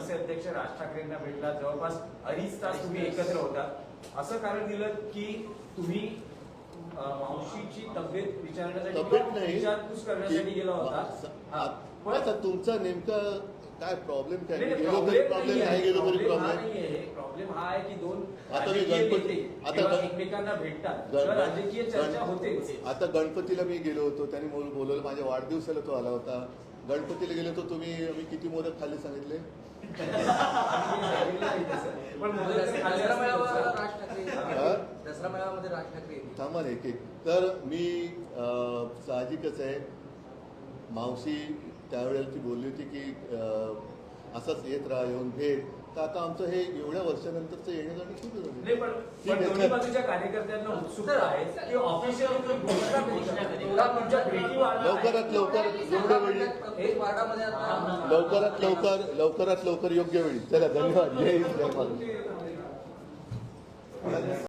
मनसे अध्यक्ष राज ठाकरेंना भेटला. जवळपास अडीच तास तुम्ही एकत्र होता. असं कारण दिलं की तुम्ही मावशीची तब्येत विचारण्यासाठी विचारपूस करण्यासाठी गेला होता. पण तुमचा नेमका काय प्रॉब्लेम काय? गेलो तरी प्रॉब्लेम. नाही गेलो तरी Problem प्रॉब्लेम हा आहे. की दोन आता मी गणपती- आता एकमेकांना भेटतात. राजकीय चर्चा होतेच. आता गणपतीला मी गेलो होतो. त्यांनी बोल- बोलवलं माझ्या वाढदिवसाला तो आला होता. गणपतीला गेलो होतो तुम्ही मी किती मोदक खाल्ले सांगितले? आम्ही तरी हा? थांबा एक एक. तर मी साहजिकच आहे. मावशी त्यावेळेला ती बोलली होती की असंच येत राहा येऊन भेट. तर आता आमचं हे एवढ्या वर्षानंतरचं येणं जाणं सुरू तर-. लवकरात लवकर योग्य वेळी. वार्डामध्ये आता लवकरात लवकर लवकरात लवकर योग्य वेळी. चला धन्यवाद. जय हिंद जय महाराष्ट्र